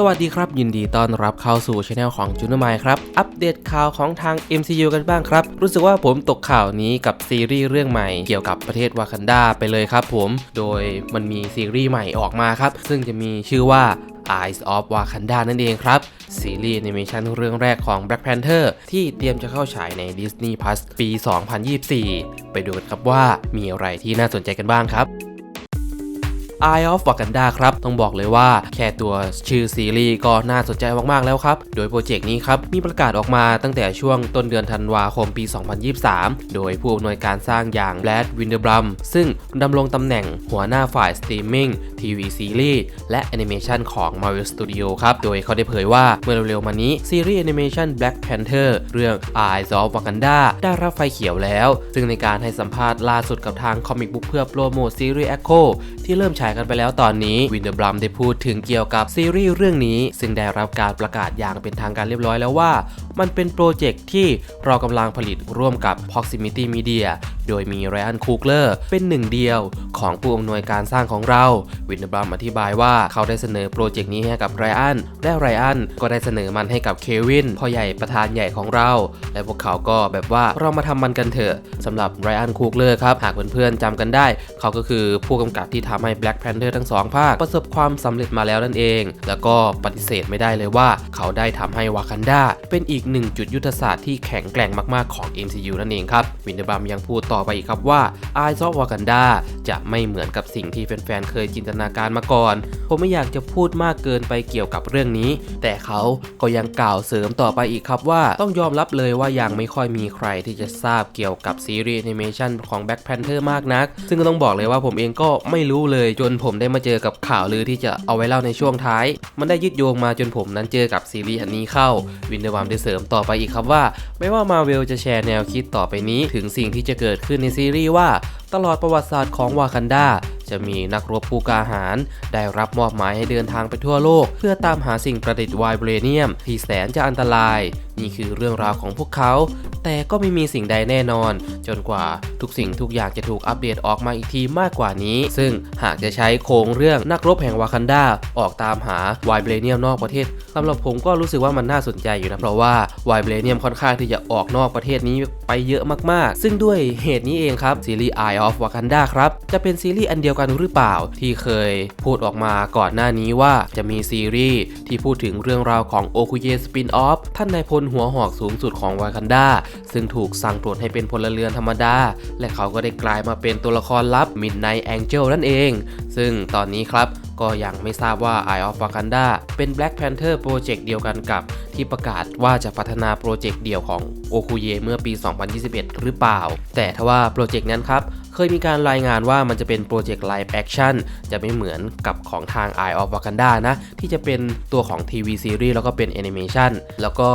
สวัสดีครับ ยินดีต้อนรับเข้าสู่ช anel ของจุนไมครับ อัปเดตข่าวของทาง MCU กันบ้างครับ รู้สึกว่าผมตกข่าวนี้กับซีรีส์เรื่องใหม่เกี่ยวกับประเทศวากันดาไปเลยครับผม โดยมันมีซีรีส์ใหม่ออกมาครับ ซึ่งจะมีชื่อว่า Eyes of Wakanda นั่นเองครับ ซีรีส์แอนิเมชันเรื่องแรกของ Black Panther ที่เตรียมจะเข้าฉายใน Disney Plus ปี 2024 ไปดูกันครับว่ามีอะไรที่น่าสนใจกันบ้างครับ Eye of Wakanda ครับ ต้องบอกเลยว่าแค่ตัวชื่อซีรีส์ก็น่าสนใจมากๆแล้วครับ โดยโปรเจกต์นี้ครับ มีประกาศออกมาตั้งแต่ช่วงต้นเดือนธันวาคมปี 2023 โดยผู้อำนวยการสร้างอย่างแบ d ดวินเดอร์บรัมซึ่งดำรงตำแหน่งหัวหน้าฝ่ายสตรีมมิ่งทีวีซีรีส์และแอนิเมชันของ Marvel Studio ครับ โดยเขาได้เผยว่าเมื่อเร็วๆมานี้ซีรีส์แอนิเมชัน Black Panther เรื่อง Eyes of Wakanda ได้รับไฟเขียวแล้ว ซึ่งในการให้สัมภาษณ์ล่าสุดกับทางคอมิกบุ๊กเพื่อโปรโมทซีรีส์ Echo ที่เริ่มฉายกันไปแล้วตอนนี้วินเดอร์บรัมได้พูดถึงเกี่ยวกับซีรีส์เรื่องนี้ ซึ่งได้รับการประกาศอย่างเป็นทางการเรียบร้อยแล้วว่า มันเป็นโปรเจกต์ที่เรากำลังผลิตร่วมกับ Proximity Media โดยมีไรอันคูกเลอร์เป็นหนึ่งเดียวของผู้อำนวยการสร้างของเรา วินเดอร์บรัมอธิบายว่าเขาได้เสนอโปรเจกต์นี้ให้กับไรอันและไรอันก็ได้เสนอมันให้กับเควินพ่อใหญ่ประธานใหญ่ของเรา และพวกเขาก็แบบว่าเรามาทำมันกันเถอะสำหรับไรอันคูกเลอร์ครับหากเพื่อนๆจำกันได้ เขาก็คือผู้กำกับที่ทำให้ Black Panther ทั้งสองภาค ประสบความสำเร็จมาแล้วนั่นเอง แล้วก็ปฏิเสธไม่ได้เลยว่า เขาได้ทำให้วากันดาเป็นอีกหนึ่งจุดยุทธศาสตร์ที่แข็งแกร่งมากๆของ MCU นั่นเองครับวินเดอร์บัมยังพูดต่อไปอีกครับว่า Eyes of Wakanda จะไม่เหมือนกับสิ่งที่แฟนๆเคยจินตนาการมาก่อน ผมไม่อยากจะพูดมากเกินไปเกี่ยวกับเรื่องนี้ แต่เขาก็ยังกล่าวเสริมต่อไปอีกครับว่าต้องยอมรับเลยว่ายังไม่ค่อยมีใครที่จะทราบเกี่ยวกับซีรีส์แอนิเมชันของ Black Panther มากนัก ซึ่งก็ต้องบอกเลยว่าผมเองก็ไม่รู้เลยจนนผมได้มาเจอกับข่าวลือที่จะเอาไว้เล่าในช่วงท้าย มันได้ยึดโยงมาจนผมนั้นเจอกับซีรีส์อันนี้เข้า วินเดอร์วามได้เสริมต่อไปอีกครับว่า ไม่ว่ามาเวลจะแชร์แนวคิดต่อไปนี้ ถึงสิ่งที่จะเกิดขึ้นในซีรีส์ว่า ตลอดประวัติศาสตร์ของวากันดา จะมีนักรบผู้กาหาญได้รับมอบหมายให้เดินทางไปทั่วโลก เพื่อตามหาสิ่งประดิษฐ์ไวเบรเนียม ที่แสนจะอันตราย นี่คือเรื่องราวของพวกเขา แต่ก็ไม่มีสิ่งใดแน่นอน จนกว่าทุกสิ่งทุกอย่างจะถูกอัปเดตออกมาอีกทีมากกว่านี้ ซึ่งหากจะใช้โครงเรื่องนักรบแห่งวากันดาออกตามหาไวเบรเนียมนอกประเทศสำหรับผมก็รู้สึกว่ามันน่าสนใจอยู่นะเพราะว่าไวเบรเนียมค่อนข้างที่จะออกนอกประเทศนี้ไปเยอะมากๆ ซึ่งด้วยเหตุนี้เองครับซีรีส์ Eye of Wakanda ครับจะเป็นซีรีส์อันเดียวยวกันหรือเปล่า ที่เคยพูดออกมาก่อนหน้านี้ว่าจะมีซีรีส์ที่พูดถึงเรื่องราวของโอคุเยสปินออฟท่านนายพลหัวหอกสูงสุดของวากันดาซึ่งถูกสั่งปลดให้เป็นพลเรือนธรรมดา และเขาก็ได้กลายมาเป็นตัวละครลับ Midnight Angel นั่นเอง ซึ่งตอนนี้ครับก็ยังไม่ทราบว่า Eye of Wakanda เป็น Black Panther โปรเจกต์เดียวกันกับที่ประกาศว่าจะพัฒนาโปรเจกต์เดี่ยวของโอคุเยเมื่อปี 2021 หรือเปล่า แต่ทว่าโปรเจกต์นั้นครับ เคยมีการรายงานว่ามันจะเป็นโปรเจกต์ไลฟ์แอคชั่นจะไม่เหมือนกับของทาง Eye of Wakanda นะ ที่จะเป็นตัวของทีวีซีรีส์แล้วก็เป็นแอนิเมชันแล้วก็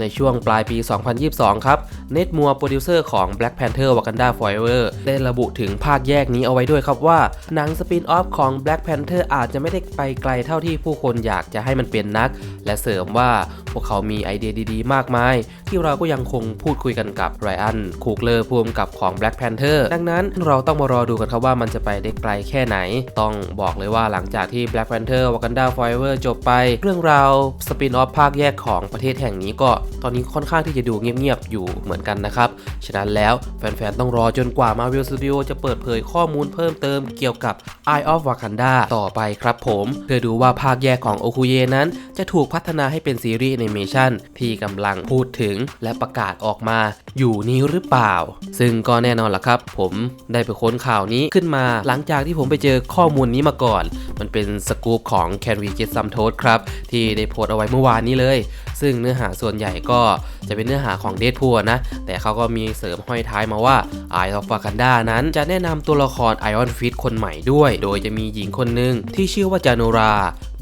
ในช่วงปลายปี 2022 ครับเน็ตมัวโปรดิวเซอร์ของ Black Panther Wakanda Forever ได้ระบุถึงภาคแยกนี้เอาไว้ด้วยครับว่า หนังสปินออฟของ Black Panther อาจจะไม่ได้ไปไกลเท่าที่ผู้คนอยากจะให้มันเป็นนัก และเสริมว่าพวกเขามีไอเดียดีๆ มากมาย ที่เราก็ยังคงพูดคุยกันกับไรอันคูกเลอร์ผู้กำกับของ Black Panther ดังนั้นเราต้องมารอดูกันครับว่ามันจะไปได้ไกลแค่ไหน ต้องบอกเลยว่าหลังจากที่ Black Panther Wakanda Forever จบไป เรื่องราวสปินออฟภาคแยกของประเทศแห่งนี้ก็ตอนนี้ค่อนข้างที่จะดูเงียบๆอยู่เหมือนกันนะครับ ฉะนั้นแล้วแฟนๆ ต้องรอจนกว่า Marvel Studio จะเปิดเผยข้อมูลเพิ่มเติมเกี่ยวกับ Eye of Wakanda ต่อไปครับผม เพื่อดูว่าภาคแยกของโอคุเยนั้น จะถูกพัฒนาให้เป็นซีรีส์แอนิเมชันที่กำลังพูดถึงและประกาศออกมาอยู่นี้หรือเปล่า ซึ่งก็แน่นอนล่ะครับ ผมได้ไปค้นข่าวนี้ขึ้นมาหลังจากที่ผมไปเจอข้อมูลนี้มาก่อน มันเป็นสกู๊ปของ Can We Get Some Toast ครับ ที่ได้โพสต์เอาไว้เมื่อวานนี้เลย ซึ่งเนื้อหาส่วนใหญ่ก็จะเป็นเนื้อหาของเดทพูนะ แต่เขาก็มีเสริมห้อยท้ายมาว่าไอออฟวากันดานั้นจะแนะนำตัวละคร Iron Fist คนใหม่ด้วย โดยจะมีหญิงคนหนึ่งที่ชื่อว่าจานุรา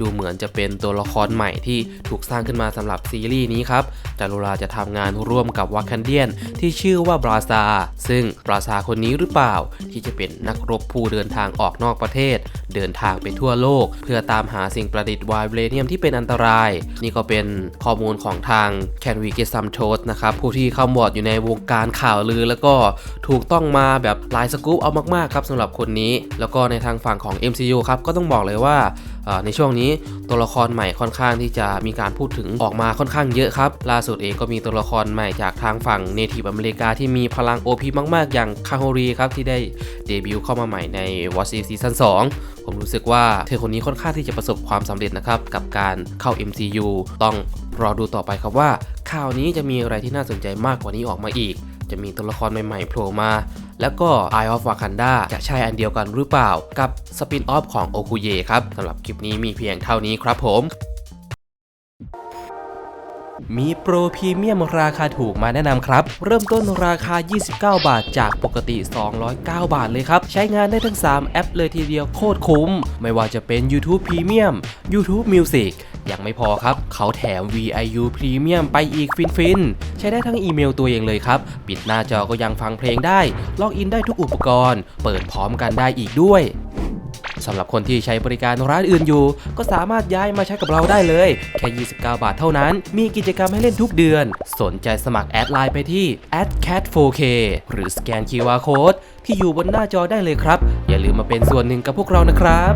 ดูเหมือนจะเป็นตัวละครใหม่ที่ถูกสร้างขึ้นมาสำหรับซีรีส์นี้ครับจานุราจะทำงานร่วมกับวากันเดียนที่ชื่อว่าบราซา ซึ่งบราซาคนนี้หรือเปล่า ที่จะเป็นนักรบผู้เดินทางออกนอกประเทศ เดินทางไปทั่วโลก เพื่อตามหาสิ่งประดิษฐ์ไวเบรเนียมที่เป็นอันตราย นี่ก็เป็นข้อมูลของทาง Can We Get Some Toast นะครับผู้ที่เข้ามวดอยู่ในวงการข่าวลือ แล้วก็ถูกต้องมาแบบหลายสกู๊ปเอามากๆครับสำหรับคนนี้ แล้วก็ในทางฝั่งของ MCU ครับก็ต้องบอกเลยว่า ในช่วงนี้ตัวละครใหม่ค่อนข้างที่จะมีการพูดถึงออกมาค่อนข้างเยอะครับ ล่าสุดเองก็มีตัวละครใหม่จากทางฝั่งเนทีฟอเมริกาที่มีพลัง OP มาก ๆ อย่างคาโฮรีครับ ที่ได้เดบิวต์เข้ามาใหม่ใน Watch Dogs ซีซั่น2ผมรู้สึกว่าเธอคนนี้ค่อนข้างที่จะประสบความสำเร็จนะครับ กับการเข้า MCU ต้องรอดูต่อไปครับว่าข่าวนี้จะมีอะไรที่น่าสนใจมากกว่านี้ออกมาอีก จะมีตัวละครใหม่ๆโผล่มา แล้วก็ Eye of Wakanda จะใช่อันเดียวกันหรือเปล่า กับสปินออฟของโอคุเยครับสำหรับคลิปนี้มีเพียงเท่านี้ครับผมมีโปรพรีเมียมราคาถูกมาแนะนำครับ เริ่มต้นราคา 29 บาทจากปกติ 209 บาทเลยครับ ใช้งานได้ทั้ง 3 แอปเลยทีเดียวโคตรคุ้ม ไม่ว่าจะเป็น YouTube Premium YouTube Music ยังไม่พอครับ เขาแถม VIU Premium ไปอีกฟินๆใช้ได้ทั้งอีเมลตัวเองเลยครับ ปิดหน้าจอก็ยังฟังเพลงได้ ล็อกอินได้ทุกอุปกรณ์ เปิดพร้อมกันได้อีกด้วยสำหรับคนที่ใช้บริการร้านอื่นอยู่ ก็สามารถย้ายมาใช้กับเราได้เลย แค่ 29 บาทเท่านั้น มีกิจกรรมให้เล่นทุกเดือน สนใจสมัครแอดไลน์ไปที่ @cat4k หรือสแกน QR Code ที่อยู่บนหน้าจอได้เลยครับ อย่าลืมมาเป็นส่วนหนึ่งกับพวกเรานะครับ